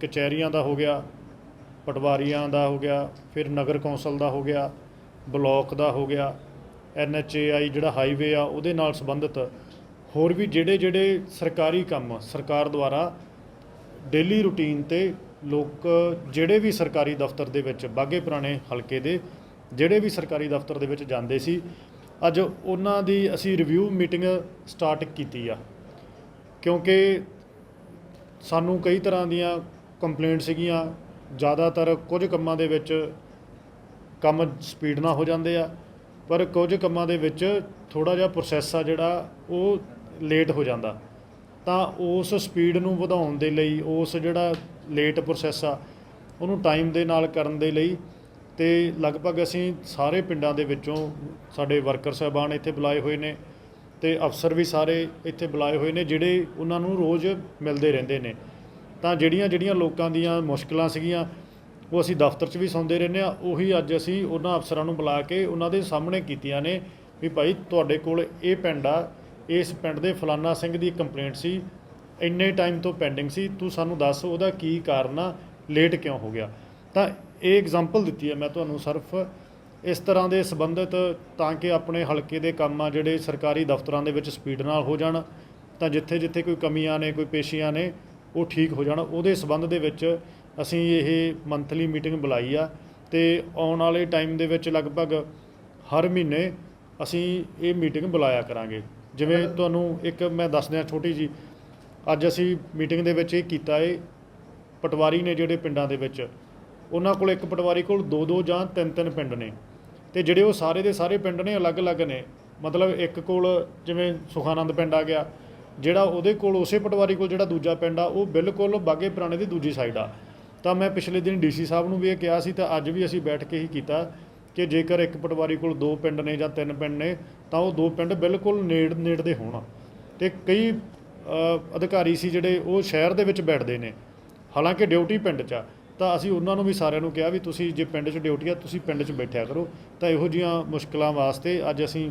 ਕਚਹਿਰੀਆਂ ਦਾ ਹੋ ਗਿਆ, ਪਟਵਾਰੀਆਂ ਦਾ ਹੋ ਗਿਆ, ਫਿਰ ਨਗਰ ਕੌਂਸਲ ਦਾ ਹੋ ਗਿਆ, ਬਲਾਕ ਦਾ ਹੋ ਗਿਆ ਆਈ ਜਿਹੜਾ ਹਾਈਵੇ ਆ ਉਹਦੇ ਨਾਲ ਸੰਬੰਧਿਤ ਹੋਰ ਵੀ ਜਿਹੜੇ ਜਿਹੜੇ ਸਰਕਾਰੀ ਕੰਮ ਸਰਕਾਰ ਦੁਆਰਾ ਡੇਲੀ ਰੂਟੀਨ ਤੇ ਲੋਕ ਜਿਹੜੇ ਵੀ ਸਰਕਾਰੀ ਦਫ਼ਤਰ ਦੇ ਵਿੱਚ, ਬਾਗੇ ਪੁਰਾਣੇ ਹਲਕੇ ਦੇ ਜਿਹੜੇ ਵੀ ਸਰਕਾਰੀ ਦਫ਼ਤਰ ਦੇ ਵਿੱਚ ਜਾਂਦੇ ਸੀ, ਅੱਜ ਉਹਨਾਂ ਦੀ ਅਸੀਂ ਰਿਵਿਊ ਮੀਟਿੰਗ ਸਟਾਰਟ ਕੀਤੀ ਆ। ਕਿਉਂਕਿ ਸਾਨੂੰ ਕਈ ਤਰ੍ਹਾਂ ਦੀਆਂ ਕੰਪਲੇਂਟ ਸੀਗੀਆਂ। ਜ਼ਿਆਦਾਤਰ ਕੁਝ ਕੰਮਾਂ ਦੇ ਵਿੱਚ ਕੰਮ ਸਪੀਡ ਨਾਲ ਹੋ ਜਾਂਦੇ ਆ, ਪਰ ਕੁਝ ਕੰਮਾਂ ਦੇ ਵਿੱਚ ਥੋੜਾ ਜਿਹਾ ਪ੍ਰੋਸੈਸ ਆ ਜਿਹੜਾ, ਉਹ ਲੇਟ ਹੋ ਜਾਂਦਾ। ਤਾਂ ਉਸ ਸਪੀਡ ਨੂੰ ਵਧਾਉਣ ਦੇ ਲਈ, ਉਸ ਜਿਹੜਾ ਲੇਟ ਪ੍ਰੋਸੈਸ ਆ, ਉਹਨੂੰ ਟਾਈਮ ਦੇ ਨਾਲ ਕਰਨ ਦੇ ਲਈ ਤੇ ਲਗਭਗ ਅਸੀਂ ਸਾਰੇ ਪਿੰਡਾਂ ਦੇ ਵਿੱਚੋਂ ਸਾਡੇ ਵਰਕਰ ਸਾਹਿਬਾਨ ਇੱਥੇ ਬੁਲਾਏ ਹੋਏ ਨੇ। ਤੇ ਅਫਸਰ ਵੀ ਸਾਰੇ ਇੱਥੇ ਬੁਲਾਏ ਹੋਏ ਨੇ, ਜਿਹੜੇ ਉਹਨਾਂ ਨੂੰ ਰੋਜ਼ ਮਿਲਦੇ ਰਹਿੰਦੇ ਨੇ। ਤਾਂ ਜਿਹੜੀਆਂ ਜਿਹੜੀਆਂ ਲੋਕਾਂ ਦੀਆਂ ਮੁਸ਼ਕਲਾਂ ਸੀਗੀਆਂ, ਉਹ ਅਸੀਂ ਦਫ਼ਤਰ 'ਚ ਵੀ ਸੌਂਦੇ ਰਹਿੰਦੇ ਆ ਉਹੀ ਅੱਜ ਅਸੀਂ ਉਹਨਾਂ ਅਫਸਰਾਂ ਨੂੰ ਬੁਲਾ ਕੇ ਉਹਨਾਂ ਦੇ ਸਾਹਮਣੇ ਕੀਤੀਆਂ ਨੇ ਵੀ ਭਾਈ ਤੁਹਾਡੇ ਕੋਲ ਇਹ ਪਿੰਡ ਆ, ਇਸ ਪਿੰਡ ਦੇ ਫਲਾਨਾ ਸਿੰਘ ਦੀ ਕੰਪਲੇਂਟ ਸੀ, ਇੰਨੇ ਟਾਈਮ ਤੋਂ ਪੈਂਡਿੰਗ ਸੀ, ਤੂੰ ਸਾਨੂੰ ਦੱਸ ਉਹਦਾ ਕੀ ਕਾਰਨ ਆ, ਲੇਟ ਕਿਉਂ ਹੋ ਗਿਆ? ਤਾਂ ਇਹ ਐਗਜ਼ਾਮਪਲ ਦਿੱਤੀ ਹੈ ਮੈਂ ਤੁਹਾਨੂੰ ਸਿਰਫ। ਇਸ ਤਰ੍ਹਾਂ ਦੇ ਸੰਬੰਧਿਤ ਤਾਂ ਕਿ ਆਪਣੇ ਹਲਕੇ ਦੇ ਕੰਮ ਆ ਜਿਹੜੇ ਸਰਕਾਰੀ ਦਫ਼ਤਰਾਂ ਦੇ ਵਿੱਚ ਸਪੀਡ ਨਾਲ ਹੋ ਜਾਣ, ਤਾਂ ਜਿੱਥੇ ਜਿੱਥੇ ਕੋਈ ਕਮੀਆਂ ਨੇ, ਕੋਈ ਪੇਸ਼ੀਆਂ ਨੇ, ਉਹ ਠੀਕ ਹੋ ਜਾਣ। ਉਹਦੇ ਸੰਬੰਧ ਦੇ ਵਿੱਚ ਅਸੀਂ ਇਹ ਮੰਥਲੀ ਮੀਟਿੰਗ ਬੁਲਾਈ ਆ ਤੇ ਆਉਣ ਵਾਲੇ ਟਾਈਮ ਦੇ ਵਿੱਚ ਲਗਭਗ ਹਰ ਮਹੀਨੇ ਅਸੀਂ ਇਹ ਮੀਟਿੰਗ ਬੁਲਾਇਆ ਕਰਾਂਗੇ। ਜਿਵੇਂ ਤੁਹਾਨੂੰ ਇੱਕ ਮੈਂ ਦੱਸ ਦਿਆਂ ਛੋਟੀ ਜੀ ਅੱਜ ਅਸੀਂ ਮੀਟਿੰਗ ਦੇ ਵਿੱਚ ਇਹ ਕੀਤਾ ਏ, ਪਟਵਾਰੀ ਨੇ ਜਿਹੜੇ ਪਿੰਡਾਂ ਦੇ ਵਿੱਚ, ਉਹਨਾਂ ਕੋਲ ਇੱਕ ਪਟਵਾਰੀ ਕੋਲ ਦੋ ਦੋ ਜਾਂ ਤਿੰਨ ਤਿੰਨ ਪਿੰਡ ਨੇ। ਤੇ ਜਿਹੜੇ ਉਹ ਸਾਰੇ ਦੇ ਸਾਰੇ ਪਿੰਡ ਨੇ ਅਲੱਗ-ਅਲੱਗ ਨੇ। ਮਤਲਬ ਇੱਕ ਕੋਲ ਜਿਵੇਂ ਸੁਖਾਨੰਦ ਪਿੰਡ ਆ ਗਿਆ, ਜਿਹੜਾ ਉਹਦੇ ਕੋਲ ਉਸੇ ਪਟਵਾਰੀ ਕੋਲ ਜਿਹੜਾ ਦੂਜਾ ਪਿੰਡ ਆ, ਉਹ ਬਿਲਕੁਲ ਬਾਗੇ ਪੁਰਾਣੇ ਦੀ ਦੂਜੀ ਸਾਈਡ ਆ। ਤਾਂ ਮੈਂ ਪਿਛਲੇ ਦਿਨ ਡੀਸੀ ਸਾਹਿਬ ਨੂੰ ਵੀ ਇਹ ਕਿਹਾ ਸੀ, ਤਾਂ ਅੱਜ ਵੀ ਅਸੀਂ ਬੈਠ ਕੇ ਹੀ ਕੀਤਾ ਕਿ ਜੇਕਰ ਇੱਕ ਪਟਵਾਰੀ ਕੋਲ ਦੋ ਪਿੰਡ ਨੇ ਜਾਂ ਤਿੰਨ ਪਿੰਡ ਨੇ, ਤਾਂ ਉਹ ਦੋ ਪਿੰਡ ਬਿਲਕੁਲ ਨੇੜ ਨੇੜ ਦੇ ਹੋਣ। ਤੇ ਕਈ ਅਧਿਕਾਰੀ ਸੀ ਜਿਹੜੇ ਉਹ ਸ਼ਹਿਰ ਦੇ ਵਿੱਚ ਬੈਠਦੇ ਨੇ। ਹਾਲਾਂਕਿ ਡਿਊਟੀ ਪਿੰਡ 'ਚ ਆ। ਤਾਂ ਅਸੀਂ ਉਹਨਾਂ ਨੂੰ ਵੀ ਸਾਰਿਆਂ ਨੂੰ ਕਿਹਾ ਵੀ ਤੁਸੀਂ ਜੇ ਪਿੰਡ 'ਚ ਡਿਊਟੀ ਆ ਤੁਸੀਂ ਪਿੰਡ 'ਚ ਬੈਠਿਆ ਕਰੋ। ਤਾਂ ਇਹੋ ਜੀਆਂ ਮੁਸ਼ਕਲਾਂ ਵਾਸਤੇ ਅੱਜ ਅਸੀਂ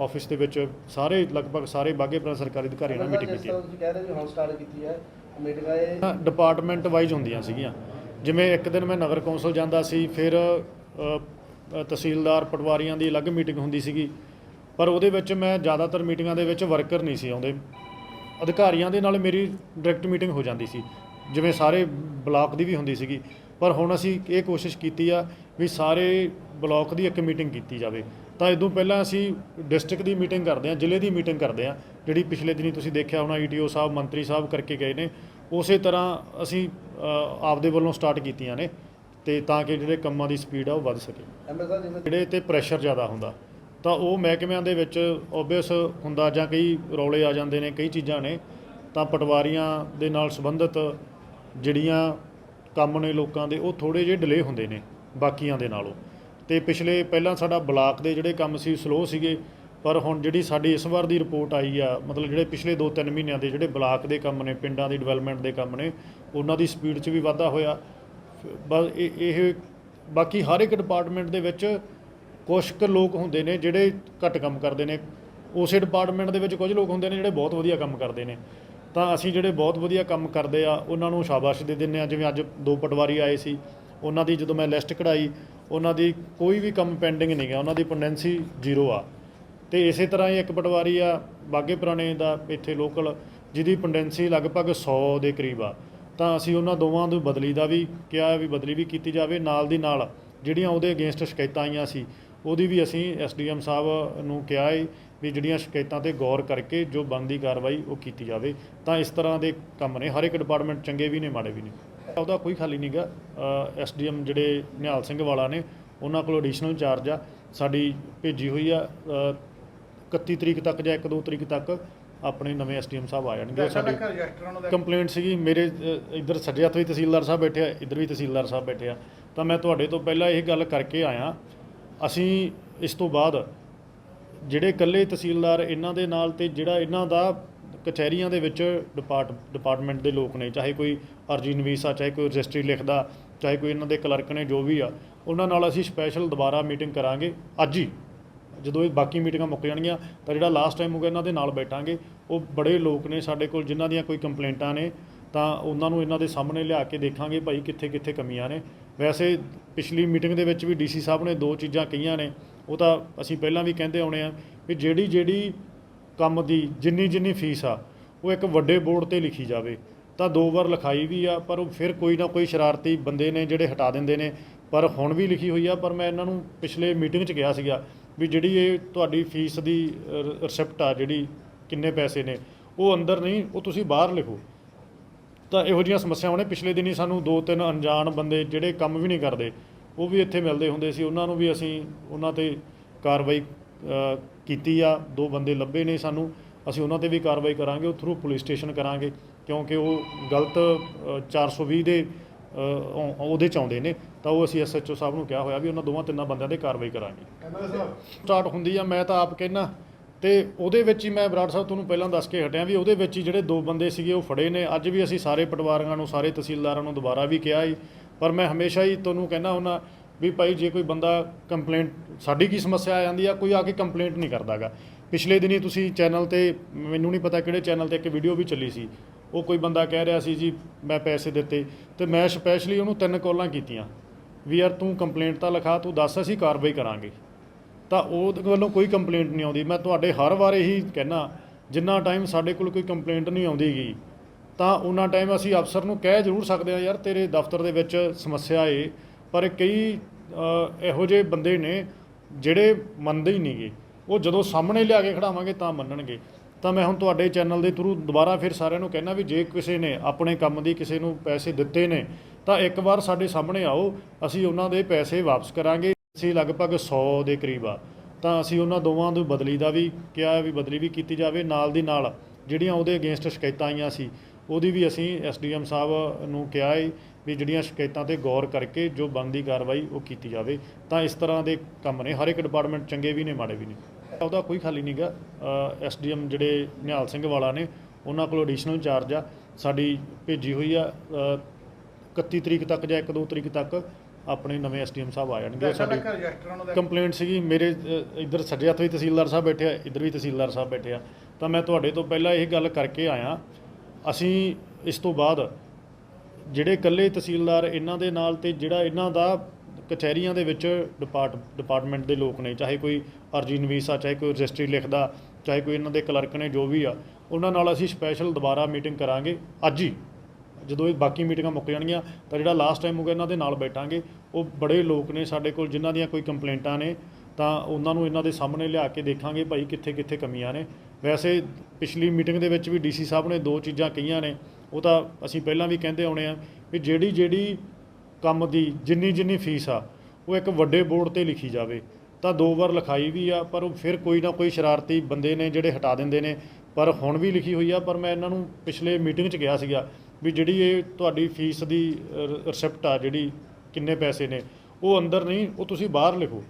ਆਫਿਸ ਦੇ ਵਿੱਚ ਸਾਰੇ ਲਗਭਗ ਸਾਰੇ ਬਾਗੇ ਪੁਰਾਣੇ ਸਰਕਾਰੀ ਅਧਿਕਾਰੀਆਂ ਨਾਲ ਮੀਟਿੰਗ ਕੀਤੀ ਤੁਸੀਂ ਕਹਿ ਰਹੇ ਵੀ ਹੁਣ ਸਟਾਰਟ ਕੀਤੀ ਹੈ ਮੀਟਿੰਗਾਂ ਇਹ ਡਿਪਾਰਟਮੈਂਟ ਵਾਈਜ਼ ਹੁੰਦੀਆਂ ਸੀਗੀਆਂ। ਜਿਵੇਂ ਇੱਕ ਦਿਨ ਮੈਂ ਨਗਰ ਕੌਂਸਲ ਜਾਂਦਾ ਸੀ ਫਿਰ ਤਹਿਸੀਲਦਾਰ ਪਟਵਾਰੀਆਂ ਦੀ ਅਲੱਗ ਮੀਟਿੰਗ ਹੁੰਦੀ ਸੀਗੀ। ਪਰ ਉਹਦੇ ਵਿੱਚ ਮੈਂ ਜ਼ਿਆਦਾਤਰ ਮੀਟਿੰਗਾਂ ਦੇ ਵਿੱਚ ਵਰਕਰ ਨਹੀਂ ਸੀ ਆਉਂਦੇ। ਅਧਿਕਾਰੀਆਂ ਦੇ ਨਾਲ ਮੇਰੀ ਡਾਇਰੈਕਟ ਮੀਟਿੰਗ ਹੋ ਜਾਂਦੀ ਸੀ। ਜਿਵੇਂ ਸਾਰੇ ਬਲਾਕ ਦੀ ਵੀ ਹੁੰਦੀ ਸੀਗੀ, ਪਰ ਹੁਣ ਅਸੀਂ ਇਹ ਕੋਸ਼ਿਸ਼ ਕੀਤੀ ਆ ਵੀ ਸਾਰੇ ਬਲਾਕ ਦੀ ਇੱਕ ਮੀਟਿੰਗ ਕੀਤੀ ਜਾਵੇ। ਤਾਂ ਇਦੋਂ ਪਹਿਲਾਂ ਅਸੀਂ ਡਿਸਟ੍ਰਿਕਟ ਦੀ ਮੀਟਿੰਗ ਕਰਦੇ ਹਾਂ, ਜ਼ਿਲ੍ਹੇ ਦੀ ਮੀਟਿੰਗ ਕਰਦੇ ਹਾਂ, ਜਿਹੜੀ ਪਿਛਲੇ ਦਿਨੀ ਤੁਸੀਂ ਦੇਖਿਆ ਹੋਣਾ ਈਟੀਓ ਸਾਹਿਬ, ਮੰਤਰੀ ਸਾਹਿਬ ਕਰਕੇ ਗਏ ਨੇ, ਉਸੇ ਤਰ੍ਹਾਂ ਅਸੀਂ ਆਪਦੇ ਵੱਲੋਂ ਸਟਾਰਟ ਕੀਤੀਆਂ ਨੇ, ਤੇ ਤਾਂ ਕਿ ਜਿਹੜੇ ਕੰਮਾਂ ਦੀ ਸਪੀਡ ਆ ਉਹ ਵੱਧ ਸਕੇ। ਜਿਹੜੇ ਤੇ ਪ੍ਰੈਸ਼ਰ ਜ਼ਿਆਦਾ ਹੁੰਦਾ, ਤਾਂ ਉਹ ਮਹਿਕਮਿਆਂ ਦੇ ਵਿੱਚ ਓਬਵੀਅਸ ਹੁੰਦਾ ਜਾਂ ਕਈ ਰੌਲੇ ਆ ਜਾਂਦੇ ਨੇ, ਕਈ ਚੀਜ਼ਾਂ ਨੇ, ਤਾਂ ਪਟਵਾਰੀਆਂ ਦੇ ਨਾਲ ਸੰਬੰਧਿਤ ਜਿਹੜੀਆਂ ਕੰਮ ਨੇ ਲੋਕਾਂ ਦੇ, ਉਹ ਥੋੜੇ ਜਿਹੇ ਡਿਲੇ ਹੁੰਦੇ ਨੇ ਬਾਕੀਆਂ ਦੇ ਨਾਲੋਂ। ਤੇ ਪਿਛਲੇ ਪਹਿਲਾਂ ਸਾਡਾ ਬਲਾਕ ਦੇ ਜਿਹੜੇ ਕੰਮ ਸੀ ਸਲੋ ਸੀਗੇ, ਪਰ ਹੁਣ ਜਿਹੜੀ ਸਾਡੀ ਇਸ ਵਾਰ ਦੀ ਰਿਪੋਰਟ ਆਈ ਆ, ਮਤਲਬ ਜਿਹੜੇ ਪਿਛਲੇ 2-3 ਮਹੀਨਿਆਂ ਦੇ ਜਿਹੜੇ ਬਲਾਕ ਦੇ ਕੰਮ ਨੇ, ਪਿੰਡਾਂ ਦੀ ਡਿਵੈਲਪਮੈਂਟ ਦੇ ਕੰਮ ਨੇ, ਉਹਨਾਂ ਦੀ ਸਪੀਡ 'ਚ ਵੀ ਵਾਧਾ ਹੋਇਆ। ਬਸ ਇਹ ਬਾਕੀ ਹਰ ਇੱਕ ਡਿਪਾਰਟਮੈਂਟ ਦੇ ਵਿੱਚ ਕੁਝ ਕੁ ਲੋਕ ਹੁੰਦੇ ਨੇ ਜਿਹੜੇ ਘੱਟ ਕੰਮ ਕਰਦੇ ਨੇ। ਉਸੇ ਡਿਪਾਰਟਮੈਂਟ ਦੇ ਵਿੱਚ ਕੁਝ ਲੋਕ ਹੁੰਦੇ ਨੇ ਜਿਹੜੇ ਬਹੁਤ ਵਧੀਆ ਕੰਮ ਕਰਦੇ ਨੇ। ਤਾਂ ਅਸੀਂ ਜਿਹੜੇ ਬਹੁਤ ਵਧੀਆ ਕੰਮ ਕਰਦੇ ਆ, ਉਹਨਾਂ ਨੂੰ ਸ਼ਾਬਾਸ਼ ਦੇ ਦਿੰਦੇ ਆ। ਜਿਵੇਂ ਅੱਜ ਦੋ ਪਟਵਾਰੀ ਆਏ ਸੀ, ਉਹਨਾਂ ਦੀ ਜਦੋਂ ਮੈਂ ਲਿਸਟ ਕਢਾਈ, ਉਹਨਾਂ ਦੀ ਕੋਈ ਵੀ ਕੰਮ ਪੈਂਡਿੰਗ ਨਹੀਂ ਗਿਆ ਉਹਨਾਂ ਦੀ ਪੈਂਡੈਂਸੀ ਜ਼ੀਰੋ ਆ। ਤੇ ਇਸੇ ਤਰ੍ਹਾਂ ਹੀ ਇੱਕ ਪਟਵਾਰੀ ਆ, ਬਾਗੇ ਪੁਰਾਣੇ ਦਾ, ਇੱਥੇ ਲੋਕਲ, ਜਿਹਦੀ ਪੈਂਡੈਂਸੀ ਲਗਭਗ 100 ਦੇ ਕਰੀਬ ਆ। ਤਾਂ ਅਸੀਂ ਉਹਨਾਂ ਦੋਵਾਂ ਨੂੰ ਬਦਲੀ ਦਾ ਵੀ ਕਿਹਾ ਵੀ ਬਦਲੀ ਵੀ ਕੀਤੀ ਜਾਵੇ, ਨਾਲ ਦੀ ਨਾਲ ਜਿਹੜੀਆਂ ਉਹਦੇ ਅਗੇਂਸਟ ਸ਼ਿਕਾਇਤਾਂ ਆਈਆਂ ਸੀ, ਉਹਦੀ ਵੀ ਅਸੀਂ ਐਸਡੀਐਮ ਸਾਹਿਬ ਨੂੰ ਕਿਹਾ ਹੈ ਵੀ ਜਿਹੜੀਆਂ ਸ਼ਿਕਾਇਤਾਂ ਤੇ ਗੌਰ ਕਰਕੇ ਜੋ ਬਣਦੀ ਕਾਰਵਾਈ ਉਹ ਕੀਤੀ ਜਾਵੇ ਤਾਂ ਇਸ ਤਰ੍ਹਾਂ ਦੇ ਕੰਮ ਨੇ। ਹਰ ਇੱਕ ਡਿਪਾਰਟਮੈਂਟ ਚੰਗੇ ਵੀ ਨੇ ਮਾੜੇ ਵੀ ਨੇ। ਉਹਦਾ ਕੋਈ ਖਾਲੀ ਨਹੀਂਗਾ ਐਸਡੀਐਮ ਜਿਹੜੇ ਨਿਹਾਲ ਸਿੰਘ ਵਾਲਾ ਨੇ ਉਹਨਾਂ ਕੋਲ ਐਡੀਸ਼ਨਲ ਚਾਰਜ ਆ। ਸਾਡੀ ਭੇਜੀ ਹੋਈ ਆ ਅ, 31 ਤਰੀਕ ਤੱਕ ਜਾਂ 1-2 ਤਰੀਕ ਤੱਕ ਆਪਣੇ ਨਵੇਂ ਐਸਡੀਐਮ ਸਾਹਿਬ ਆ ਜਾਣਗੇ। ਸਾਡੀ ਕੰਪਲੇਂਟ ਸੀਗੀ ਮੇਰੇ ਇੱਧਰ ਸੱਜੇ ਹੱਥ ਵੀ ਤਹਿਸੀਲਦਾਰ ਸਾਹਿਬ ਬੈਠੇ ਆ ਇੱਧਰ ਵੀ ਤਹਿਸੀਲਦਾਰ ਸਾਹਿਬ ਬੈਠੇ ਆ। ਤਾਂ ਮੈਂ ਤੁਹਾਡੇ ਤੋਂ ਪਹਿਲਾਂ ਇਹ ਗੱਲ ਕਰਕੇ ਆਇਆ। ਅਸੀਂ ਇਸ ਤੋਂ ਬਾਅਦ ਜਿਹੜੇ ਇਕੱਲੇ ਤਹਿਸੀਲਦਾਰ ਇਹਨਾਂ ਦੇ ਨਾਲ ਤੇ ਜਿਹੜਾ ਇਹਨਾਂ ਦਾ ਕਚਹਿਰੀਆਂ ਦੇ ਵਿੱਚ ਡਿਪਾਰਟ, ਡਿਪਾਰਟਮੈਂਟ ਦੇ ਲੋਕ ਨੇ, ਚਾਹੇ ਕੋਈ ਅਰਜੀ ਨਵੀਸ ਆ, ਚਾਹੇ ਕੋਈ ਰਜਿਸਟਰੀ ਲਿਖਦਾ, ਚਾਹੇ ਕੋਈ ਇਹਨਾਂ ਦੇ ਕਲਰਕ ਨੇ ਜੋ ਵੀ ਆ, ਉਹਨਾਂ ਨਾਲ ਅਸੀਂ ਸਪੈਸ਼ਲ ਦੁਬਾਰਾ ਮੀਟਿੰਗ ਕਰਾਂਗੇ, ਅੱਜ ਹੀ। ਜਦੋਂ ਇਹ ਬਾਕੀ ਮੀਟਿੰਗਾਂ ਮੁੱਕ ਜਾਣਗੀਆਂ, ਤਾਂ ਜਿਹੜਾ ਲਾਸਟ ਟਾਈਮ ਹੋ ਇਹਨਾਂ ਦੇ ਨਾਲ ਬੈਠਾਂਗੇ। ਉਹ ਬੜੇ ਲੋਕ ਨੇ ਸਾਡੇ ਕੋਲ, ਜਿਨ੍ਹਾਂ ਦੀਆਂ ਕੋਈ ਕੰਪਲੇਂਟਾਂ ਨੇ, ਤਾਂ ਉਹਨਾਂ ਨੂੰ ਇਹਨਾਂ ਦੇ ਸਾਹਮਣੇ ਲਿਆ ਕੇ ਦੇਖਾਂਗੇ ਭਾਈ ਕਿੱਥੇ ਕਿੱਥੇ ਕਮੀਆਂ ਨੇ। ਵੈਸੇ ਪਿਛਲੀ ਮੀਟਿੰਗ ਦੇ ਵਿੱਚ ਵੀ ਡੀਸੀ ਸਾਹਿਬ ਨੇ ਦੋ ਚੀਜ਼ਾਂ ਕਹੀਆਂ ਨੇ ਉਹ ਤਾਂ ਅਸੀਂ ਪਹਿਲਾਂ ਵੀ ਕਹਿੰਦੇ ਆਉਣੇ ਆ ਵੀ ਜਿਹੜੀ ਜਿਹੜੀ ਕੰਮ ਦੀ ਜਿੰਨੀ ਜਿੰਨੀ ਫੀਸ ਆ, ਉਹ ਇੱਕ ਵੱਡੇ ਬੋਰਡ ਤੇ ਲਿਖੀ ਜਾਵੇ। ਤਾਂ ਦੋ ਵਾਰ ਲਿਖਾਈ ਵੀ ਆ, ਪਰ ਉਹ ਫਿਰ ਕੋਈ ਨਾ ਕੋਈ ਸ਼ਰਾਰਤੀ ਬੰਦੇ ਨੇ ਜਿਹੜੇ ਹਟਾ ਦਿੰਦੇ ਨੇ। ਪਰ ਹੁਣ ਵੀ ਲਿਖੀ ਹੋਈ ਆ, ਪਰ ਮੈਂ ਇਹਨਾਂ ਨੂੰ ਪਿਛਲੇ ਮੀਟਿੰਗ 'ਚ ਕਿਹਾ ਸੀਗਾ ਵੀ ਜਿਹੜੀ ਇਹ ਤੁਹਾਡੀ ਫੀਸ ਦੀ ਰਿਸਿਪਟ ਆ, ਜਿਹੜੀ ਕਿੰਨੇ ਪੈਸੇ ਨੇ, ਉਹ ਅੰਦਰ ਨਹੀਂ, ਉਹ ਤੁਸੀਂ ਬਾਹਰ ਲਿਖੋ। ਤਾਂ ਇਹੋ ਜਿਹੀਆਂ ਸਮੱਸਿਆਵਾਂ ਨੇ। ਪਿਛਲੇ ਦਿਨੀ ਸਾਨੂੰ ਦੋ ਤਿੰਨ ਅਣਜਾਣ ਬੰਦੇ ਜਿਹੜੇ ਕੰਮ ਵੀ ਨਹੀਂ ਕਰਦੇ ਉਹ ਵੀ ਇੱਥੇ ਮਿਲਦੇ ਹੁੰਦੇ ਸੀ। ਉਹਨਾਂ ਨੂੰ ਵੀ ਅਸੀਂ ਉਹਨਾਂ ਤੇ ਕਾਰਵਾਈ ਕੀਤੀ ਆ। ਦੋ ਬੰਦੇ ਲੱਭੇ ਨੇ ਸਾਨੂੰ। ਅਸੀਂ ਉਹਨਾਂ ਤੇ ਵੀ ਕਾਰਵਾਈ ਕਰਾਂਗੇ। ਉਹ ਥਰੂ ਪੁਲਿਸ ਸਟੇਸ਼ਨ ਕਰਾਂਗੇ। ਕਿਉਂਕਿ ਉਹ ਗਲਤ ਅ, 420 ਦੇ ਉਹਦੇ ਚ ਆਉਂਦੇ ਨੇ। ਤਾਂ ਉਹ ਅਸੀਂ ਐਸਐਚਓ ਸਾਹਿਬ ਨੂੰ ਕਿਹਾ ਹੋਇਆ ਵੀ ਉਹਨਾਂ ਦੋਵਾਂ ਤਿੰਨਾਂ ਬੰਦਿਆਂ ਤੇ ਕਾਰਵਾਈ ਕਰਾਂਗੇ। ਸਟਾਰਟ ਹੁੰਦੀ ਆ। ਮੈਂ ਤਾਂ ਆਪ ਕਹਿਣਾ ਤੇ ਉਹਦੇ ਵਿੱਚ ਹੀ ਮੈਂ ਬਰਾੜ ਸਾਹਿਬ ਤੁਹਾਨੂੰ ਪਹਿਲਾਂ ਦੱਸ ਕੇ ਹਟਿਆ ਵੀ ਉਹਦੇ ਵਿੱਚ ਹੀ ਜਿਹੜੇ ਦੋ ਬੰਦੇ ਸੀਗੇ ਉਹ ਫੜੇ ਨੇ। ਅੱਜ ਵੀ ਅਸੀਂ ਸਾਰੇ ਪਟਵਾਰੀਆਂ ਨੂੰ ਸਾਰੇ ਤਹਿਸੀਲਦਾਰਾਂ ਨੂੰ ਦੁਬਾਰਾ ਵੀ ਕਿਹਾ ਹੀ ਪਰ ਮੈਂ ਹਮੇਸ਼ਾ ਹੀ ਤੁਹਾਨੂੰ ਕਹਿੰਦਾ ਹੁੰਦਾ ਵੀ ਭਾਈ ਜੇ ਕੋਈ ਬੰਦਾ ਕੰਪਲੇਂਟ ਸਾਡੀ ਕੀ ਸਮੱਸਿਆ ਆ ਜਾਂਦੀ ਆ, ਕੋਈ ਆ ਕੇ ਕੰਪਲੇਂਟ ਨਹੀਂ ਕਰਦਾਗਾ। ਪਿਛਲੇ ਦਿਨੀ ਤੁਸੀਂ ਚੈਨਲ ਤੇ, ਮੈਨੂੰ ਨਹੀਂ ਪਤਾ ਕਿਹੜੇ ਚੈਨਲ ਤੇ ਇੱਕ ਵੀਡੀਓ ਵੀ ਚੱਲੀ ਸੀ। ਉਹ ਕੋਈ ਬੰਦਾ ਕਹਿ ਰਿਹਾ ਸੀ ਜੀ, ਮੈਂ ਪੈਸੇ ਦਿੱਤੇ ਤੇ ਮੈਂ ਸਪੈਸ਼ਲੀ ਉਹਨੂੰ ਤਿੰਨ ਕਾਲਾਂ ਕੀਤੀਆਂ। ਵੀ ਯਾਰ ਤੂੰ ਕੰਪਲੇਂਟ ਤਾਂ ਲਿਖਾ, ਤੂੰ ਦੱਸ ਅਸੀਂ ਕਾਰਵਾਈ ਕਰਾਂਗੇ। ਤਾਂ ਉਹਦੇ ਵੱਲੋਂ ਕੋਈ ਕੰਪਲੇਂਟ ਨਹੀਂ ਆਉਂਦੀ। ਮੈਂ ਤੁਹਾਡੇ ਹਰ ਵਾਰ ਇਹੀ ਕਹਿਣਾ ਜਿੰਨਾ ਟਾਈਮ ਸਾਡੇ ਕੋਲ ਕੋਈ ਕੰਪਲੇਂਟ ਨਹੀਂ ਆਉਂਦੀ ਗੀ ਤਾਂ ਉਹਨਾਂ ਟਾਈਮ ਅਸੀਂ ਅਫਸਰ ਨੂੰ ਕਹਿ ਜ਼ਰੂਰ ਸਕਦੇ ਹਾਂ, ਯਾਰ ਤੇਰੇ ਦਫ਼ਤਰ ਦੇ ਵਿੱਚ ਸਮੱਸਿਆ ਏ, ਪਰ ਕਈ ਇਹੋ ਜਿਹੇ ਬੰਦੇ ਨੇ ਜਿਹੜੇ ਮੰਨਦੇ ਹੀ ਨਹੀਂਗੇ ਉਹ ਜਦੋਂ ਸਾਹਮਣੇ ਲਿਆ ਕੇ ਖੜਾਵਾਂਗੇ ਤਾਂ ਮੰਨਣਗੇ। ਤਾਂ ਮੈਂ ਹੁਣ ਤੁਹਾਡੇ ਚੈਨਲ ਦੇ ਥਰੂ ਦੁਬਾਰਾ ਫਿਰ ਸਾਰਿਆਂ ਨੂੰ ਕਹਿਣਾ ਵੀ ਜੇ ਕਿਸੇ ਨੇ ਆਪਣੇ ਕੰਮ ਦੀ ਕਿਸੇ ਨੂੰ ਪੈਸੇ ਦਿੱਤੇ ਨੇ, ਤਾਂ ਇੱਕ ਵਾਰ ਸਾਡੇ ਸਾਹਮਣੇ ਆਓ, ਅਸੀਂ ਉਹਨਾਂ ਦੇ ਪੈਸੇ ਵਾਪਸ ਕਰਾਂਗੇ। ਅਸੀਂ ਲਗਭਗ 100 ਦੇ ਕਰੀਬ ਆ। ਤਾਂ ਅਸੀਂ ਉਹਨਾਂ ਦੋਵਾਂ ਨੂੰ ਬਦਲੀ ਦਾ ਵੀ ਕਿਹਾ ਵੀ ਬਦਲੀ ਵੀ ਕੀਤੀ ਜਾਵੇ, ਨਾਲ ਦੀ ਨਾਲ ਜਿਹੜੀਆਂ ਉਹਦੇ ਅਗੇਂਸਟ ਸ਼ਿਕਾਇਤਾਂ ਆਈਆਂ ਸੀ ਉਹਦੀ ਵੀ ਅਸੀਂ ਐਸਡੀਐਮ ਸਾਹਿਬ ਨੂੰ ਕਿਹਾ ਹੈ ਵੀ ਜਿਹੜੀਆਂ ਸ਼ਿਕਾਇਤਾਂ ਤੇ ਗੌਰ ਕਰਕੇ ਜੋ ਬਣਦੀ ਕਾਰਵਾਈ ਉਹ ਕੀਤੀ ਜਾਵੇ ਤਾਂ ਇਸ ਤਰ੍ਹਾਂ ਦੇ ਕੰਮ ਨੇ ਹਰ ਇੱਕ ਡਿਪਾਰਟਮੈਂਟ ਚੰਗੇ ਵੀ ਨੇ ਮਾੜੇ ਵੀ ਨੇ। ਉਹਦਾ ਕੋਈ ਖਾਲੀ ਨਹੀਂਗਾ ਐਸਡੀਐਮ ਜਿਹੜੇ ਨਿਹਾਲ ਸਿੰਘ ਵਾਲਾ ਨੇ ਉਹਨਾਂ ਕੋਲ ਐਡੀਸ਼ਨਲ ਚਾਰਜ ਆ। ਸਾਡੀ ਭੇਜੀ ਹੋਈ ਆ ਅ, 31 ਤਰੀਕ ਤੱਕ ਜਾਂ 1-2 ਤਰੀਕ ਤੱਕ ਆਪਣੇ ਨਵੇਂ ਐਸਡੀਐਮ ਸਾਹਿਬ ਆ ਜਾਣਗੇ। ਸਾਡੀ ਕੰਪਲੇਂਟ ਸੀਗੀ ਮੇਰੇ ਇੱਧਰ ਸੱਜੇ ਹੱਥ ਵੀ ਤਹਿਸੀਲਦਾਰ ਸਾਹਿਬ ਬੈਠੇ ਆ ਇੱਧਰ ਵੀ ਤਹਿਸੀਲਦਾਰ ਸਾਹਿਬ ਬੈਠੇ ਆ। ਤਾਂ ਮੈਂ ਤੁਹਾਡੇ ਤੋਂ ਪਹਿਲਾਂ ਇਹ ਗੱਲ ਕਰਕੇ ਆਇਆ ਅਸੀਂ ਇਸ ਤੋਂ ਬਾਅਦ ਜਿਹੜੇ ਇਕੱਲੇ ਤਹਿਸੀਲਦਾਰ ਇਹਨਾਂ ਦੇ ਨਾਲ ਤੇ ਜਿਹੜਾ ਇਹਨਾਂ ਦਾ ਕਚਹਿਰੀਆਂ ਦੇ ਵਿੱਚ ਡਿਪਾਰਟ, ਡਿਪਾਰਟਮੈਂਟ ਦੇ ਲੋਕ ਨੇ, ਚਾਹੇ ਕੋਈ ਅਰਜੀ ਨਵੀਸ ਆ, ਚਾਹੇ ਕੋਈ ਰਜਿਸਟਰੀ ਲਿਖਦਾ, ਚਾਹੇ ਕੋਈ ਇਹਨਾਂ ਦੇ ਕਲਰਕ ਨੇ, ਜੋ ਵੀ ਆ, ਉਹਨਾਂ ਨਾਲ ਅਸੀਂ ਸਪੈਸ਼ਲ ਦੁਬਾਰਾ ਮੀਟਿੰਗ ਕਰਾਂਗੇ, ਅੱਜ ਹੀ। ਜਦੋਂ ਇਹ ਬਾਕੀ ਮੀਟਿੰਗਾਂ ਮੁੱਕ ਜਾਣਗੀਆਂ, ਤਾਂ ਜਿਹੜਾ ਲਾਸਟ ਟਾਈਮ ਹੋ ਇਹਨਾਂ ਦੇ ਨਾਲ ਬੈਠਾਂਗੇ। ਉਹ ਬੜੇ ਲੋਕ ਨੇ ਸਾਡੇ ਕੋਲ, ਜਿਨ੍ਹਾਂ ਦੀਆਂ ਕੋਈ ਕੰਪਲੇਂਟਾਂ ਨੇ, ਤਾਂ ਉਹਨਾਂ ਨੂੰ ਇਹਨਾਂ ਦੇ ਸਾਹਮਣੇ ਲਿਆ ਕੇ ਦੇਖਾਂਗੇ, ਭਾਈ ਕਿੱਥੇ ਕਿੱਥੇ ਕਮੀਆਂ ਨੇ। ਵੈਸੇ ਪਿਛਲੀ ਮੀਟਿੰਗ ਦੇ ਵਿੱਚ ਵੀ ਡੀਸੀ ਸਾਹਿਬ ਨੇ ਦੋ ਚੀਜ਼ਾਂ ਕਹੀਆਂ ਨੇ, ਉਹ ਤਾਂ ਅਸੀਂ ਪਹਿਲਾਂ ਵੀ ਕਹਿੰਦੇ ਆਉਣੇ ਆ ਵੀ ਜਿਹੜੀ ਜਿਹੜੀ ਕੰਮ ਦੀ ਜਿੰਨੀ ਜਿੰਨੀ ਫੀਸ ਆ, ਉਹ ਇੱਕ ਵੱਡੇ ਬੋਰਡ ਤੇ ਲਿਖੀ ਜਾਵੇ। ਤਾਂ ਦੋ ਵਾਰ ਲਿਖਾਈ ਵੀ ਆ, ਪਰ ਉਹ ਫਿਰ ਕੋਈ ਨਾ ਕੋਈ ਸ਼ਰਾਰਤੀ ਬੰਦੇ ਨੇ ਜਿਹੜੇ ਹਟਾ ਦਿੰਦੇ ਨੇ, ਪਰ ਹੁਣ ਵੀ ਲਿਖੀ ਹੋਈ ਆ। ਪਰ ਮੈਂ ਇਹਨਾਂ ਨੂੰ ਪਿਛਲੇ ਮੀਟਿੰਗ 'ਚ ਕਿਹਾ ਸੀਗਾ ਵੀ ਜਿਹੜੀ ਇਹ ਤੁਹਾਡੀ ਫੀਸ ਦੀ ਰਿਸਿਪਟ ਆ ਜਿਹੜੀ ਕਿੰਨੇ ਪੈਸੇ ਨੇ, ਉਹ ਅੰਦਰ ਨਹੀਂ, ਉਹ ਤੁਸੀਂ ਬਾਹਰ ਲਿਖੋ।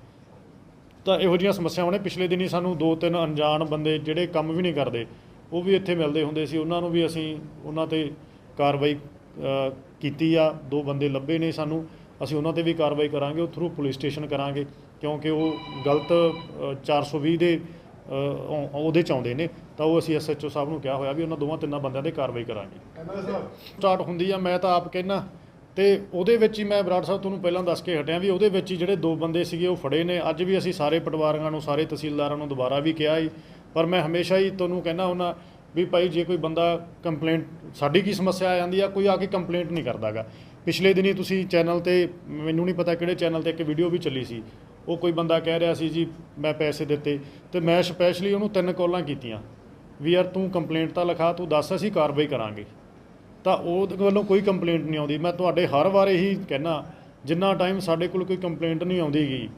ਤਾਂ ਇਹੋ ਜਿਹੀਆਂ ਸਮੱਸਿਆਵਾਂ ਨੇ। ਪਿਛਲੇ ਦਿਨੀ ਸਾਨੂੰ ਦੋ ਤਿੰਨ ਅਣਜਾਣ ਬੰਦੇ ਜਿਹੜੇ ਕੰਮ ਵੀ ਨਹੀਂ ਕਰਦੇ ਉਹ ਵੀ ਇੱਥੇ ਮਿਲਦੇ ਹੁੰਦੇ ਸੀ। ਉਹਨਾਂ ਨੂੰ ਵੀ ਅਸੀਂ ਉਹਨਾਂ ਤੇ ਕਾਰਵਾਈ ਕੀਤੀ ਆ। ਦੋ ਬੰਦੇ ਲੱਭੇ ਨੇ ਸਾਨੂੰ। ਅਸੀਂ ਉਹਨਾਂ ਤੇ ਵੀ ਕਾਰਵਾਈ ਕਰਾਂਗੇ। ਉਹ ਥਰੂ ਪੁਲਿਸ ਸਟੇਸ਼ਨ ਕਰਾਂਗੇ ਕਿਉਂਕਿ ਉਹ ਗਲਤ ਅ, 420 ਦੇ ਉਹਦੇ ਚ ਆਉਂਦੇ ਨੇ। ਤਾਂ ਉਹ ਅਸੀਂ ਐਸਐਚਓ ਸਾਹਿਬ ਨੂੰ ਕਿਹਾ ਹੋਇਆ ਵੀ ਉਹਨਾਂ ਦੋਵਾਂ ਤਿੰਨਾਂ ਬੰਦਿਆਂ ਤੇ ਕਾਰਵਾਈ ਕਰਾਂਗੇ। ਸਟਾਰਟ ਹੁੰਦੀ ਆ। ਮੈਂ ਤਾਂ ਆਪ ਕਹਿਣਾ ਤੇ ਉਹਦੇ ਵਿੱਚ ਹੀ ਮੈਂ ਬਰਾੜ ਸਾਹਿਬ ਤੁਹਾਨੂੰ ਪਹਿਲਾਂ ਦੱਸ ਕੇ ਹਟਿਆ ਵੀ ਉਹਦੇ ਵਿੱਚ ਹੀ ਜਿਹੜੇ ਦੋ ਬੰਦੇ ਸੀਗੇ ਉਹ ਫੜੇ ਨੇ। ਅੱਜ ਵੀ ਅਸੀਂ ਸਾਰੇ ਪਟਵਾਰੀਆਂ ਨੂੰ, ਸਾਰੇ ਤਹਿਸੀਲਦਾਰਾਂ ਨੂੰ ਦੁਬਾਰਾ ਵੀ ਕਿਹਾ ਹੀ ਪਰ ਮੈਂ ਹਮੇਸ਼ਾ ਹੀ ਤੁਹਾਨੂੰ ਕਹਿੰਦਾ ਹੁੰਦਾ ਵੀ ਭਾਈ ਜੇ ਕੋਈ ਬੰਦਾ ਕੰਪਲੇਂਟ ਸਾਡੀ ਕੀ ਸਮੱਸਿਆ ਆ ਜਾਂਦੀ ਆ, ਕੋਈ ਆ ਕੇ ਕੰਪਲੇਂਟ ਨਹੀਂ ਕਰਦਾਗਾ। ਪਿਛਲੇ ਦਿਨੀ ਤੁਸੀਂ ਚੈਨਲ ਤੇ, ਮੈਨੂੰ ਨਹੀਂ ਪਤਾ ਕਿਹੜੇ ਚੈਨਲ ਤੇ ਇੱਕ ਵੀਡੀਓ ਵੀ ਚੱਲੀ ਸੀ। ਉਹ ਕੋਈ ਬੰਦਾ ਕਹਿ ਰਿਹਾ ਸੀ ਜੀ, ਮੈਂ ਪੈਸੇ ਦਿੱਤੇ ਤੇ ਮੈਂ ਸਪੈਸ਼ਲੀ ਉਹਨੂੰ ਤਿੰਨ ਕਾਲਾਂ ਕੀਤੀਆਂ। ਵੀ ਯਾਰ ਤੂੰ ਕੰਪਲੇਂਟ ਤਾਂ ਲਿਖਾ, ਤੂੰ ਦੱਸ ਅਸੀਂ ਕਾਰਵਾਈ ਕਰਾਂਗੇ। ਤਾਂ ਉਹਦੇ ਵੱਲੋਂ ਕੋਈ ਕੰਪਲੇਂਟ ਨਹੀਂ ਆਉਂਦੀ। ਮੈਂ ਤੁਹਾਡੇ ਹਰ ਵਾਰ ਇਹੀ ਕਹਿਣਾ ਜਿੰਨਾ ਟਾਈਮ ਸਾਡੇ ਕੋਲ ਕੋਈ ਕੰਪਲੇਂਟ ਨਹੀਂ ਆਉਂਦੀ ਗੀ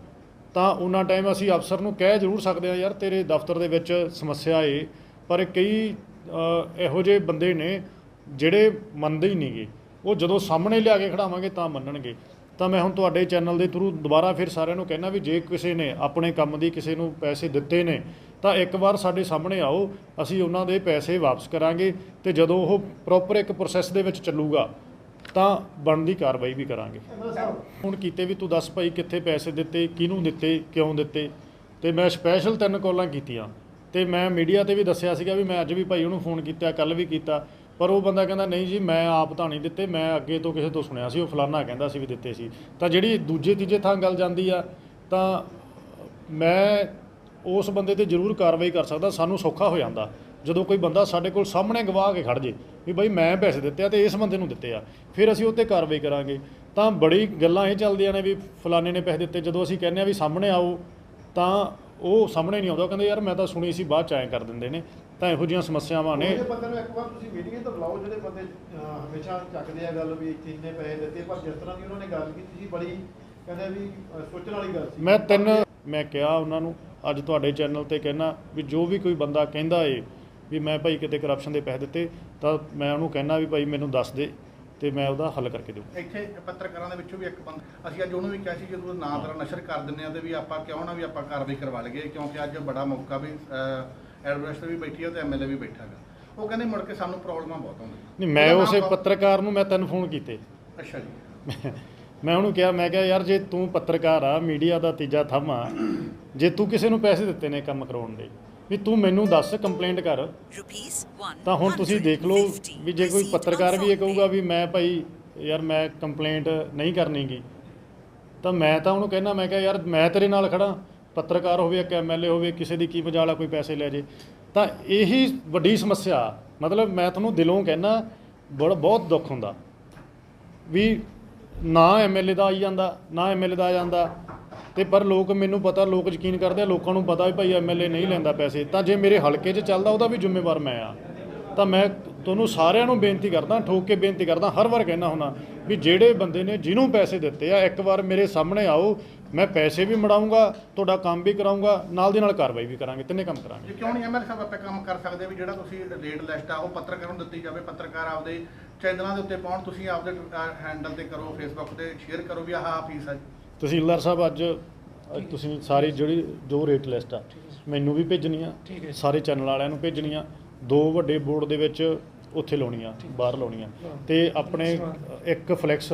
ਤਾਂ ਉਹਨਾਂ ਟਾਈਮ ਅਸੀਂ ਅਫਸਰ ਨੂੰ ਕਹਿ ਜ਼ਰੂਰ ਸਕਦੇ ਹਾਂ, ਯਾਰ ਤੇਰੇ ਦਫ਼ਤਰ ਦੇ ਵਿੱਚ ਸਮੱਸਿਆ ਏ, ਪਰ ਕਈ ਇਹੋ ਜਿਹੇ ਬੰਦੇ ਨੇ ਜਿਹੜੇ ਮੰਨਦੇ ਹੀ ਨਹੀਂਗੇ। ਉਹ ਜਦੋਂ ਸਾਹਮਣੇ ਲਿਆ ਕੇ ਖੜਾਵਾਂਗੇ ਤਾਂ ਮੰਨਣਗੇ। ਤਾਂ ਮੈਂ ਹੁਣ ਤੁਹਾਡੇ ਚੈਨਲ ਦੇ ਥਰੂ ਦੁਬਾਰਾ ਫਿਰ ਸਾਰਿਆਂ ਨੂੰ ਕਹਿਣਾ ਵੀ ਜੇ ਕਿਸੇ ਨੇ ਆਪਣੇ ਕੰਮ ਦੀ ਕਿਸੇ ਨੂੰ ਪੈਸੇ ਦਿੱਤੇ ਨੇ ਤਾਂ ਇੱਕ ਵਾਰ ਸਾਡੇ ਸਾਹਮਣੇ ਆਓ, ਅਸੀਂ ਉਹਨਾਂ ਦੇ ਪੈਸੇ ਵਾਪਸ ਕਰਾਂਗੇ ਤੇ ਜਦੋਂ ਉਹ ਪ੍ਰੋਪਰ ਇੱਕ ਪ੍ਰੋਸੈਸ ਦੇ ਵਿੱਚ ਚੱਲੂਗਾ, ਤਾਂ ਬਣਦੀ ਕਾਰਵਾਈ ਵੀ ਕਰਾਂਗੇ। ਹੁਣ ਕੀਤੇ ਵੀ ਤੂੰ ਦੱਸ ਭਾਈ ਕਿੱਥੇ ਪੈਸੇ ਦਿੱਤੇ, ਕਿਹਨੂੰ ਦਿੱਤੇ, ਕਿਉਂ ਦਿੱਤੇ? ਤੇ ਮੈਂ ਸਪੈਸ਼ਲ ਤਿੰਨ ਕਾਲਾਂ ਕੀਤੀਆਂ। ਤੇ ਮੈਂ ਮੀਡੀਆ ਤੇ ਵੀ ਦੱਸਿਆ ਸੀਗਾ ਵੀ ਮੈਂ ਅੱਜ ਵੀ ਭਾਈ ਉਹਨੂੰ ਫੋਨ ਕੀਤਾ ਕੱਲ ਵੀ ਕੀਤਾ। ਪਰ ਉਹ ਬੰਦਾ ਕਹਿੰਦਾ, ਨਹੀਂ ਜੀ, ਮੈਂ ਆਪ ਤਾਂ ਨਹੀਂ ਦਿੱਤੇ, ਮੈਂ ਅੱਗੇ ਤੋਂ ਕਿਸੇ ਤੋਂ ਸੁਣਿਆ ਸੀ, ਉਹ ਫਲਾਨਾ ਕਹਿੰਦਾ ਸੀ ਵੀ ਦਿੱਤੇ ਸੀ। ਤਾਂ ਜਿਹੜੀ ਦੂਜੇ ਤੀਜੇ ਥਾਂ ਗੱਲ ਜਾਂਦੀ ਆ, ਤਾਂ ਮੈਂ ਉਸ ਬੰਦੇ ਤੇ ਜ਼ਰੂਰ ਕਾਰਵਾਈ ਕਰ ਸਕਦਾ ਸਾਨੂੰ ਸੌਖਾ ਹੋ ਜਾਂਦਾ। ਜਦੋਂ ਕੋਈ ਬੰਦਾ ਸਾਡੇ ਕੋਲ ਸਾਹਮਣੇ ਗਵਾਹ ਕੇ ਖੜ ਜੇ ਵੀ ਬਈ ਮੈਂ ਪੈਸੇ ਦਿੱਤੇ ਆ ਤੇ ਇਸ ਬੰਦੇ ਨੂੰ ਦਿੱਤੇ ਆ ਫਿਰ ਅਸੀਂ ਉਹ 'ਤੇ ਕਾਰਵਾਈ ਕਰਾਂਗੇ। ਤਾਂ ਬੜੀ ਗੱਲਾਂ ਇਹ ਚੱਲਦੀਆਂ ਨੇ ਵੀ ਫਲਾਣੇ ਨੇ ਪੈਸੇ ਦਿੱਤੇ ਜਦੋਂ ਅਸੀਂ ਕਹਿੰਦੇ ਆ ਵੀ ਸਾਹਮਣੇ ਆਓ ਤਾਂ ਉਹ ਸਾਹਮਣੇ ਨਹੀਂ ਆਉਂਦਾ ਕਹਿੰਦੇ ਯਾਰ ਮੈਂ ਤਾਂ ਸੁਣੀ ਸੀ ਬਾਅਦ ਚ ਐਂ ਕਰ ਦਿੰਦੇ ਨੇ। ਤਾਂ ਇਹੋ ਜਿਹੀਆਂ ਸਮੱਸਿਆਵਾਂ ਨੇ। ਉਹਦੇ ਬੰਦੇ ਨੂੰ ਇੱਕ ਵਾਰ ਤੁਸੀਂ ਮੀਟਿੰਗ ਤਾਂ ਬੁਲਾਓ ਜਿਹੜੇ ਬੰਦੇ ਹਮੇਸ਼ਾ ਚੱਕਦੇ ਆ ਗੱਲ ਵੀ ਇੱਥੇ ਇੰਨੇ ਪੈਸੇ ਦਿੱਤੇ ਪਰ ਜਿਸ ਤਰ੍ਹਾਂ ਦੀ ਉਹਨਾਂ ਨੇ ਗੱਲ ਕੀਤੀ ਸੀ ਬੜੀ ਕਹਿੰਦੇ ਵੀ ਸੋਚਣ ਵਾਲੀ ਗੱਲ ਸੀ। ਮੈਂ ਤਿੰਨ ਮੈਂ ਕਿਹਾ ਉਹਨਾਂ ਨੂੰ ਅੱਜ ਤੁਹਾਡੇ ਚੈਨਲ ਤੇ ਕਹਿਣਾ ਵੀ ਜੋ ਵੀ ਕੋਈ ਬੰਦਾ ਕਹਿੰਦਾ ਏ ਵੀ ਮੈਂ ਭਾਈ ਕਿਤੇ ਕਰਪਸ਼ਨ ਦੇ ਪੈਸੇ ਦਿੱਤੇ ਤਾਂ ਮੈਂ ਉਹਨੂੰ ਕਹਿਣਾ ਵੀ ਭਾਈ ਮੈਨੂੰ ਦੱਸ ਦੇ ਤੇ ਮੈਂ ਉਹਦਾ ਹੱਲ ਕਰਕੇ ਦੇਵਾਂ ਇੱਥੇ ਪੱਤਰਕਾਰਾਂ ਦੇ ਵਿੱਚੋਂ ਵੀ ਇੱਕ ਬੰਦਾ ਅਸੀਂ ਅੱਜ ਉਹਨੂੰ ਵੀ ਕਿਹਾ ਸੀ ਜਦੋਂ ਨਾਂ ਤੇਰਾ ਨਸ਼ਰ ਕਰ ਦਿੰਦੇ ਆ ਤੇ ਵੀ ਆਪਾਂ ਕਿਉਂ ਨਾ ਵੀ ਆਪਾਂ ਕਾਰਵਾਈ ਕਰਵਾ ਲਈਏ ਕਿਉਂਕਿ ਅੱਜ ਬੜਾ ਮੌਕਾ ਵੀ ਐਡਵਰਟਾਈਜ਼ਰ ਵੀ ਬੈਠੀ ਆ ਤੇ ਐਮਐਲਏ ਵੀ ਬੈਠਾ ਗਾ। ਉਹ ਕਹਿੰਦੇ ਮੁੜ ਕੇ ਸਾਨੂੰ ਪ੍ਰੋਬਲਮਾਂ ਬਹੁਤ ਆਉਂਦੀਆਂ। ਨਹੀਂ ਮੈਂ ਉਸੇ ਪੱਤਰਕਾਰ ਨੂੰ ਮੈਂ ਤਿੰਨ ਫੋਨ ਕੀਤੇ। ਅੱਛਾ ਜੀ। ਮੈਂ ਉਹਨੂੰ ਕਿਹਾ ਮੈਂ ਕਿਹਾ ਯਾਰ ਜੇ ਤੂੰ ਪੱਤਰਕਾਰ ਆ ਮੀਡੀਆ ਦਾ ਤੀਜਾ ਥੰਮ ਆ ਜੇ ਤੂੰ ਕਿਸੇ ਨੂੰ ਪੈਸੇ ਦਿੱਤੇ ਨੇ ਕੰਮ ਕਰਾਉਣ ਦੇ ਵੀ ਤੂੰ ਮੈਨੂੰ ਦੱਸ ਕੰਪਲੇਂਟ ਕਰ rupees 1 ਤਾਂ ਹੁਣ ਤੁਸੀਂ ਦੇਖ ਲਓ ਵੀ ਜੇ ਕੋਈ ਪੱਤਰਕਾਰ ਵੀ ਇਹ ਕਹੂਗਾ ਵੀ ਮੈਂ ਭਾਈ ਯਾਰ ਮੈਂ ਕੰਪਲੇਂਟ ਨਹੀਂ ਕਰਨੀਗੀ ਤਾਂ ਮੈਂ ਤਾਂ ਉਹਨੂੰ ਕਹਿਣਾ ਮੈਂ ਕਿਹਾ ਯਾਰ ਮੈਂ ਤੇਰੇ ਨਾਲ ਖੜਾ ਪੱਤਰਕਾਰ ਹੋਵੇ ਇੱਕ ਐਮਐਲਏ ਹੋਵੇ ਕਿਸੇ ਦੀ ਕੀ ਮਜਾਲਾ ਕੋਈ ਪੈਸੇ ਲੈ ਜੇ। ਤਾਂ ਇਹੀ ਵੱਡੀ ਸਮੱਸਿਆ ਮਤਲਬ ਮੈਂ ਤੁਹਾਨੂੰ ਦਿਲੋਂ ਕਹਿਣਾ ਬੜਾ ਬਹੁਤ ਦੁੱਖ ਹੁੰਦਾ ਵੀ ਨਾ ਐਮਐਲਏ ਦਾ ਆਈ ਜਾਂਦਾ, ਨਾ ਐਮਐਲਏ ਦਾ ਆ ਜਾਂਦਾ। ਤੇ ਪਰ ਲੋਕ ਮੈਨੂੰ ਪਤਾ, ਲੋਕ ਯਕੀਨ ਕਰਦੇ ਆ, ਲੋਕਾਂ ਨੂੰ ਪਤਾ ਵੀ ਭਾਈ ਐਮਐਲਏ ਨਹੀਂ ਲੈਂਦਾ ਪੈਸੇ। ਤਾਂ ਜੇ ਮੇਰੇ ਹਲਕੇ 'ਚ ਚੱਲਦਾ, ਉਹਦਾ ਵੀ ਜ਼ਿੰਮੇਵਾਰ ਮੈਂ ਆ। ਤਾਂ ਮੈਂ ਤੁਹਾਨੂੰ ਸਾਰਿਆਂ ਨੂੰ ਬੇਨਤੀ ਕਰਦਾ, ਠੋਕ ਕੇ ਬੇਨਤੀ ਕਰਦਾ, ਹਰ ਵਾਰ ਕਹਿਣਾ ਹੁੰਦਾ ਵੀ ਜਿਹੜੇ ਬੰਦੇ ਨੇ ਜਿਹਨੂੰ ਪੈਸੇ ਦਿੱਤੇ ਆ, ਇੱਕ ਵਾਰ ਮੇਰੇ ਸਾਹਮਣੇ ਆਓ, ਮੈਂ ਪੈਸੇ ਵੀ ਮੜਾਉਂਗਾ ਤੁਹਾਡਾ ਕੰਮ ਵੀ ਕਰਾਉਂਗਾ ਨਾਲ ਦੀ ਨਾਲ ਕਾਰਵਾਈ ਵੀ ਕਰਾਂਗੇ, ਤਿੰਨੇ ਕੰਮ ਕਰਾਂਗੇ। ਕਿਉਂ ਨਹੀਂ ਐਮਐਲਏ ਸਾਹਿਬ ਆਪੇ ਕੰਮ ਕਰ ਸਕਦੇ ਵੀ ਜਿਹੜਾ ਤੁਸੀਂ ਰੇਟ ਲਿਸਟ ਆ, ਉਹ ਪੱਤਰਕਾਰਾਂ ਨੂੰ ਦਿੱਤੀ ਜਾਵੇ, ਪੱਤਰਕਾਰ ਆਪਦੇ ਚੈਨਲਾਂ ਦੇ ਉੱਤੇ ਪਾਉਣ ਤੁਸੀਂ ਆਪਦੇ ਹੈਂਡਲ ਤੇ ਕਰੋ ਫੇਸਬੁੱਕ ਤੇ ਸ਼ੇਅਰ ਕਰੋ ਵੀ ਆਹ ਆਹ ਫੀਸ ਆ। ਜੀ ਤਹਿਸੀਲਦਾਰ ਸਾਹਿਬ ਅੱਜ ਅੱਜ ਤੁਸੀਂ ਸਾਰੀ ਜਿਹੜੀ ਜੋ ਰੇਟ ਲਿਸਟ ਆ ਮੈਨੂੰ ਵੀ ਭੇਜਣੀ ਆ ਸਾਰੇ ਚੈਨਲ ਵਾਲਿਆਂ ਨੂੰ ਭੇਜਣੀ ਆ ਦੋ ਵੱਡੇ ਬੋਰਡ ਦੇ ਵਿੱਚ ਉੱਥੇ ਲਾਉਣੀ ਆ ਬਾਹਰ ਲਾਉਣੀ ਆ। ਤੇ ਆਪਣੇ ਇੱਕ ਫਲੈਕਸ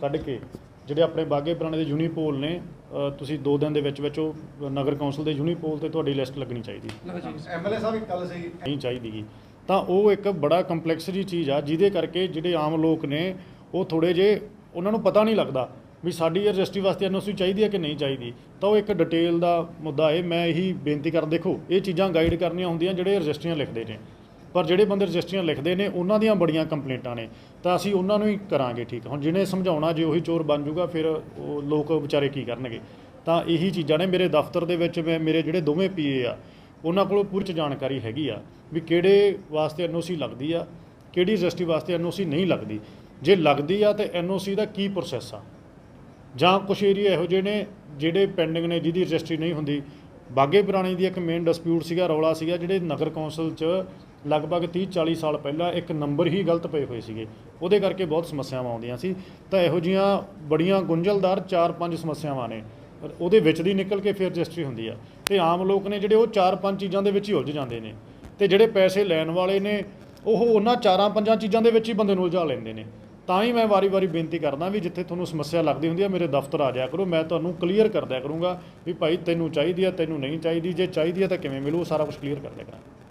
ਕੱਢ ਕੇ ਜਿਹੜੇ ਆਪਣੇ ਬਾਗੇ ਪੁਰਾਣੇ ਦੇ ਯੂਨੀਪੋਲ ਨੇ ਅ, ਤੁਸੀਂ ਦੋ ਦਿਨ ਦੇ ਵਿੱਚ ਵਿੱਚ ਉਹ ਨਗਰ ਕੌਂਸਲ ਦੇ ਯੂਨੀਪੋਲ ਤੇ ਤੁਹਾਡੀ ਲਿਸਟ ਲੱਗਣੀ ਚਾਹੀਦੀ। ਐਮਐਲਏ ਸਾਹਿਬ ਇੱਕ ਗੱਲ ਸੀ ਨਹੀਂ ਚਾਹੀਦੀ। ਗੀ ਤਾਂ ਉਹ ਇੱਕ ਬੜਾ ਕੰਪਲੈਕਸ ਜੀ ਚੀਜ਼ ਆ, ਜਿਹਦੇ ਕਰਕੇ ਜਿਹੜੇ ਆਮ ਲੋਕ ਨੇ, ਉਹ ਥੋੜੇ ਜੇ ਉਹਨਾਂ ਨੂੰ ਪਤਾ ਨਹੀਂ ਲੱਗਦਾ ਵੀ ਸਾਡੀ ਰਜਿਸਟਰੀ ਵਾਸਤੇ ਐਨਓਸੀ ਚਾਹੀਦੀ ਹੈ ਕਿ ਨਹੀਂ ਚਾਹੀਦੀ। ਤਾਂ ਉਹ ਇੱਕ ਡਿਟੇਲ ਦਾ ਮੁੱਦਾ ਹੈ ਮੈਂ ਇਹੀ ਬੇਨਤੀ ਕਰ, ਦੇਖੋ, ਇਹ ਚੀਜ਼ਾਂ ਗਾਈਡ ਕਰਨੀਆਂ ਹੁੰਦੀਆਂ ਜਿਹੜੇ ਰਜਿਸਟਰੀਆਂ ਲਿਖਦੇ ਨੇ। ਪਰ ਜਿਹੜੇ ਬੰਦੇ ਰਜਿਸਟਰੀਆਂ ਲਿਖਦੇ ਨੇ, ਉਹਨਾਂ ਦੀਆਂ ਬੜੀਆਂ ਕੰਪਲੇਂਟਾਂ ਨੇ। ਤਾਂ ਅਸੀਂ ਉਹਨਾਂ ਨੂੰ ਹੀ ਕਰਾਂਗੇ ਠੀਕ। ਹੁਣ ਜਿਹਨੇ ਸਮਝਾਉਣਾ ਜੇ ਉਹੀ ਚੋਰ ਬਣ ਜਾਊਗਾ ਫਿਰ ਉਹ ਲੋਕ ਵਿਚਾਰੇ ਕੀ ਕਰਨਗੇ? ਤਾਂ ਇਹੀ ਚੀਜ਼ਾਂ ਨੇ ਮੇਰੇ ਦਫ਼ਤਰ ਦੇ ਵਿੱਚ, ਮੈਂ, ਮੇਰੇ ਜਿਹੜੇ ਦੋਵੇਂ ਪੀਏ ਆ ਉਹਨਾਂ ਕੋਲ ਪੂਰੀ ਚ ਜਾਣਕਾਰੀ ਹੈਗੀ ਆ ਵੀ ਕਿਹੜੇ ਵਾਸਤੇ ਐਨਓਸੀ ਲੱਗਦੀ ਆ, ਕਿਹੜੀ ਰਜਿਸਟਰੀ ਵਾਸਤੇ ਐਨਓਸੀ ਨਹੀਂ ਲੱਗਦੀ। ਜੇ ਲੱਗਦੀ ਆ ਤੇ ਐਨਓਸੀ ਦਾ ਕੀ ਪ੍ਰੋਸੈਸ ਆ? ਜਾਂ ਕੁਛ ਏਰੀਆ ਇਹੋ ਜਿਹੇ ਨੇ ਜਿਹੜੇ ਪੈਂਡਿੰਗ ਨੇ, ਜਿਹਦੀ ਰਜਿਸਟਰੀ ਨਹੀਂ ਹੁੰਦੀ। ਬਾਗੇ ਪੁਰਾਣੀ ਦੀ ਇੱਕ ਮੇਨ ਡਿਸਪਿਊਟ ਸੀਗਾ, ਰੌਲਾ ਸੀਗਾ, ਜਿਹੜੇ ਨਗਰ ਕੌਂਸਲ 'ਚ ਲਗਭਗ 30 40 ਸਾਲ ਪਹਿਲਾਂ ਇੱਕ ਨੰਬਰ ਹੀ ਗਲਤ ਪਏ ਹੋਏ ਸੀਗੇ। ਉਹਦੇ ਕਰਕੇ ਬਹੁਤ ਸਮੱਸਿਆਵਾਂ ਆਉਂਦੀਆਂ ਸੀ। ਤਾਂ ਇਹੋ ਜੀਆਂ ਬੜੀਆਂ ਗੁੰਝਲਦਾਰ 4-5 ਸਮੱਸਿਆਵਾਂ ਨੇ। ਪਰ ਉਹਦੇ ਵਿੱਚ ਦੀ ਨਿਕਲ ਕੇ ਫਿਰ ਰਜਿਸਟਰੀ ਹੁੰਦੀ ਆ। ਤੇ ਆਮ ਲੋਕ ਨੇ ਜਿਹੜੇ ਉਹ 4-5 ਚੀਜ਼ਾਂ ਦੇ ਵਿੱਚ ਹੀ ਉਲਝ ਜਾਂਦੇ ਨੇ। ਤੇ ਜਿਹੜੇ ਪੈਸੇ ਲੈਣ ਵਾਲੇ ਨੇ, ਉਹ ਉਹਨਾਂ 4-5 ਚੀਜ਼ਾਂ ਦੇ ਵਿੱਚ ਹੀ ਬੰਦੇ ਨੂੰ ਉਲਝਾ ਲੈਂਦੇ ਨੇ। ਤਾਂ ਹੀ ਮੈਂ ਵਾਰੀ-ਵਾਰੀ ਬੇਨਤੀ ਕਰਦਾ ਵੀ ਜਿੱਥੇ ਤੁਹਾਨੂੰ ਸਮੱਸਿਆ ਲੱਗਦੀ ਹੁੰਦੀ ਹੈ ਮੇਰੇ ਦਫ਼ਤਰ ਆ ਜਾਇਆ ਕਰੋ। ਮੈਂ ਤੁਹਾਨੂੰ ਕਲੀਅਰ ਕਰ ਦਿਆ ਕਰੂੰਗਾ ਵੀ ਭਾਈ ਤੈਨੂੰ ਚਾਹੀਦੀ ਹੈ ਤੈਨੂੰ ਨਹੀਂ ਚਾਹੀਦੀ। ਜੇ ਚਾਹੀਦੀ ਹੈ ਤਾਂ ਕਿਵੇਂ ਮਿਲੂ? ਉਹ ਸਾਰਾ ਕੁਝ ਕਲੀਅਰ ਕਰ ਦਿਆ ਕਰਾਂਗੇ।